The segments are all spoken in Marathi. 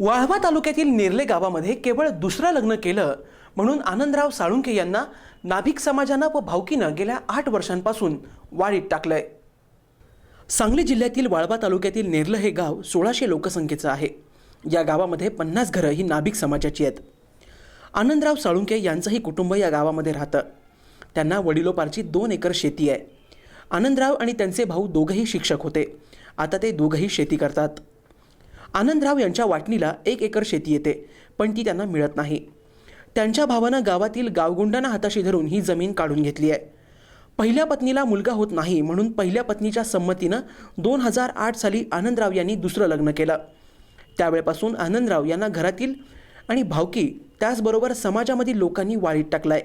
वाळवा तालुक्यातील नेर्ले गावामध्ये केवळ दुसरं लग्न केलं म्हणून आनंदराव साळुंके यांना नाभिक समाजानं व भावकीनं गेल्या आठ वर्षांपासून वाळीत टाकलंय. सांगली जिल्ह्यातील वाळवा तालुक्यातील नेर्लं हे गाव सोळाशे लोकसंख्येचं आहे. या गावामध्ये पन्नास घरं ही नाभिक समाजाची आहेत. आनंदराव साळुंके यांचंही कुटुंब या गावामध्ये राहतं. त्यांना वडिलोपारची दोन एकर शेती आहे. आनंदराव आणि त्यांचे भाऊ दोघंही शिक्षक होते. आता ते दोघंही शेती करतात. आनंदराव यांच्या वाटणीला एक एकर शेती येते पण ती त्यांना मिळत नाही. त्यांच्या भावानं गावातील गावगुंडांना हाताशी धरून ही जमीन काढून घेतली आहे. पहिल्या पत्नीला मुलगा होत नाही म्हणून पहिल्या पत्नीच्या संमतीनं दोन हजार आठ साली आनंदराव यांनी दुसरं लग्न केलं. त्यावेळेपासून आनंदराव यांना घरातील आणि भावकी त्याचबरोबर समाजामधील लोकांनी वाळीत टाकलाय.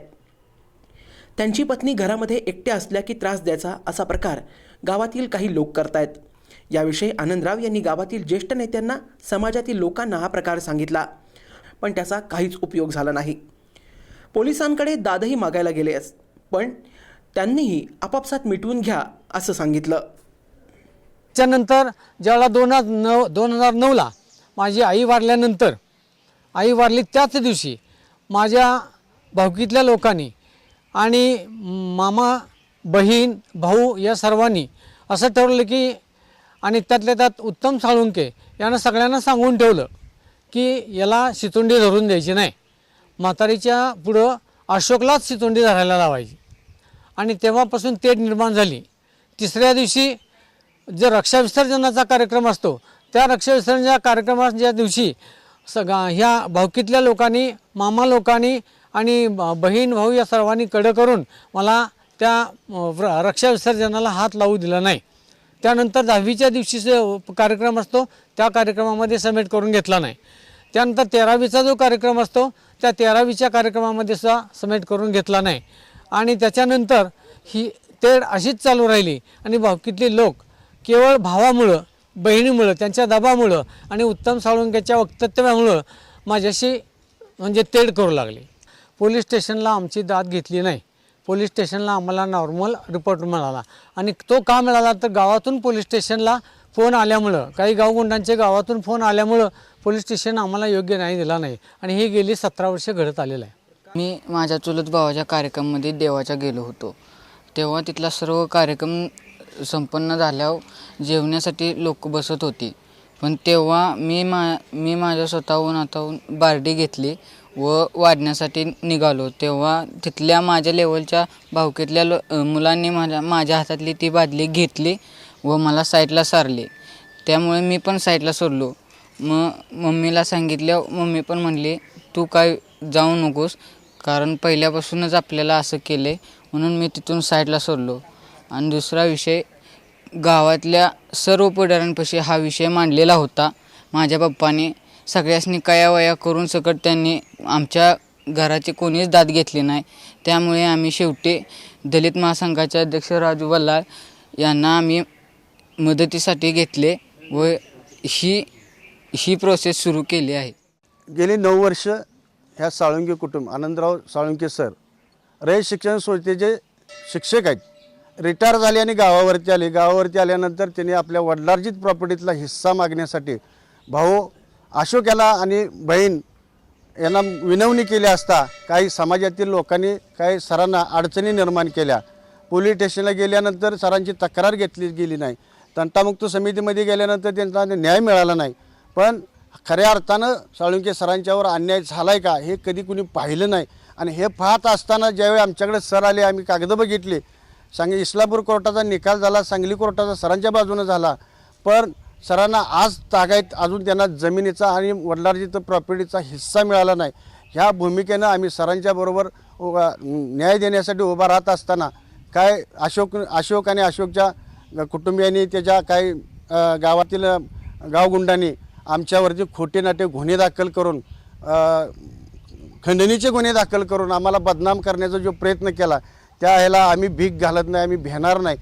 त्यांची पत्नी घरामध्ये एकट्या असल्या की त्रास द्यायचा असा प्रकार गावातील काही लोक करतायत. याविषयी आनंदराव यांनी गावातील ज्येष्ठ नेत्यांना समाजातील लोकांना हा प्रकार सांगितला. पण त्याचा काहीच उपयोग झाला नाही. पोलिसांकडे दादही मागायला गेले अस- पण त्यांनीही आपापसात मिटवून घ्या असं सांगितलं. त्यानंतर ज्यावेळेला दोन हजार नऊ दोन हजार नऊला माझी आई वारल्यानंतर आई वारली त्याच दिवशी माझ्या भावकीतल्या लोकांनी आणि मामा बहीण भाऊ या सर्वांनी असं ठरवलं की आणि त्यातल्या त्यात उत्तम साळुंके यानं सगळ्यांना सांगून ठेवलं की याला शितोंडी धरून द्यायची नाही. म्हातारीच्या पुढं अशोकलाच शितोंडी धरायला लावायची. आणि तेव्हापासून तेढ निर्माण झाली. तिसऱ्या दिवशी जो रक्षाविसर्जनाचा कार्यक्रम असतो त्या रक्षाविसर्जनाच्या कार्यक्रमाच्या दिवशी सगळा ह्या भावकीतल्या लोकांनी मामा लोकांनी आणि ब- बहीण भाऊ या सर्वांनी कडं करून मला त्या रक्षाविसर्जनाला हात लावू दिला नाही. त्यानंतर दहावीच्या दिवशीचा कार्यक्रम असतो त्या कार्यक्रमामध्ये समेट करून घेतला नाही. त्यानंतर तेरावीचा जो कार्यक्रम असतो त्या तेरावीच्या कार्यक्रमामध्ये सुद्धा समेट करून घेतला नाही. आणि त्याच्यानंतर ही तेढ अशीच चालू राहिली. आणि भावकीतले लोक केवळ भावामुळं बहिणीमुळं त्यांच्या दबामुळं आणि उत्तम साळुंक्याच्या वक्तव्यामुळं माझ्याशी म्हणजे तेढ करू लागले. पोलीस स्टेशनला आमची दाद घेतली नाही. पोलीस स्टेशनला आम्हाला नॉर्मल रिपोर्ट मिळाला. आणि तो का मिळाला? तर गावातून पोलीस स्टेशनला फोन आल्यामुळं काही गावगुंडांचे गावातून फोन आल्यामुळं पोलीस स्टेशन आम्हाला योग्य न्याय दिला नाही. आणि हे गेली सतरा वर्ष घडत आलेलं आहे. मी माझ्या चुलत भावाच्या कार्यक्रमामध्ये देवाच्या गेलो होतो. तेव्हा तिथला सर्व कार्यक्रम संपन्न झाल्यावर जेवण्यासाठी लोक बसत होती. पण तेव्हा मी मा मी माझ्या स्वतःहून आताहून बारडी घेतली. व वाढण्यासाठी निघालो. तेव्हा तिथल्या माझ्या लेवलच्या भावकीतल्या लो मुलांनी माझ्या माझ्या हातातली ती बादली घेतली व मला साईडला सारले. त्यामुळे मी पण साईडला सोडलो. मग मम्मीला सांगितलं मम्मी पण म्हणली तू काय जाऊ नकोस कारण पहिल्यापासूनच आपल्याला असं केलं आहे म्हणून मी तिथून साईडला सोडलो. आणि दुसरा विषय गावातल्या सर्व पुढाऱ्यांपाशी हा विषय मांडलेला होता. माझ्या पप्पाने सगळ्यासनी कयावया करून सकट त्यांनी आमच्या घराची कोणीच दाद घेतली नाही. त्यामुळे आम्ही शेवटी दलित महासंघाचे अध्यक्ष राजू बल्लाळ यांना आम्ही मदतीसाठी घेतले व ही ही प्रोसेस सुरू केली आहे. गेली नऊ वर्ष ह्या साळुंके कुटुंब आनंदराव साळुंके सर रयत शिक्षण संस्थेचे शिक्षक आहेत रिटायर झाले आणि गावावरती आले. गावावरती आल्यानंतर त्यांनी आपल्या वडिलार्जित प्रॉपर्टीतला हिस्सा मागण्यासाठी भाऊ अशोक याला आणि बहीण यांना विनवणी केली असता काही समाजातील लोकांनी काही सरांना अडचणी निर्माण केल्या. पोलीस स्टेशनला गेल्यानंतर सरांची तक्रार घेतली गेली नाही. तंटामुक्त समितीमध्ये गेल्यानंतर त्यांचा न्याय मिळाला नाही. पण खऱ्या अर्थानं साळुंके सरांच्यावर अन्याय झाला आहे का हे कधी कुणी पाहिलं नाही. आणि हे पाहत असताना ज्यावेळी आमच्याकडे सर आले आम्ही कागदं बघितली. सांग इस्लापूर कोर्टाचा निकाल झाला सांगली कोर्टाचा सरांच्या बाजूनं झाला. पण सरांना आज तागायत अजून त्यांना जमिनीचा आणि वडिलार्जित प्रॉपर्टीचा हिस्सा मिळाला नाही. ह्या भूमिकेनं आम्ही सरांच्या बरोबर न्याय देण्यासाठी उभा राहत असताना काय अशोक अशोक आणि अशोकच्या कुटुंबियांनी त्याच्या काही गावातील गावगुंडांनी आमच्यावरती खोटे नाटे गुन्हे दाखल करून खंडणीचे गुन्हे दाखल करून आम्हाला बदनाम करण्याचा जो प्रयत्न केला त्या ह्याला आम्ही भीक घालत नाही आम्ही भेणार नाही.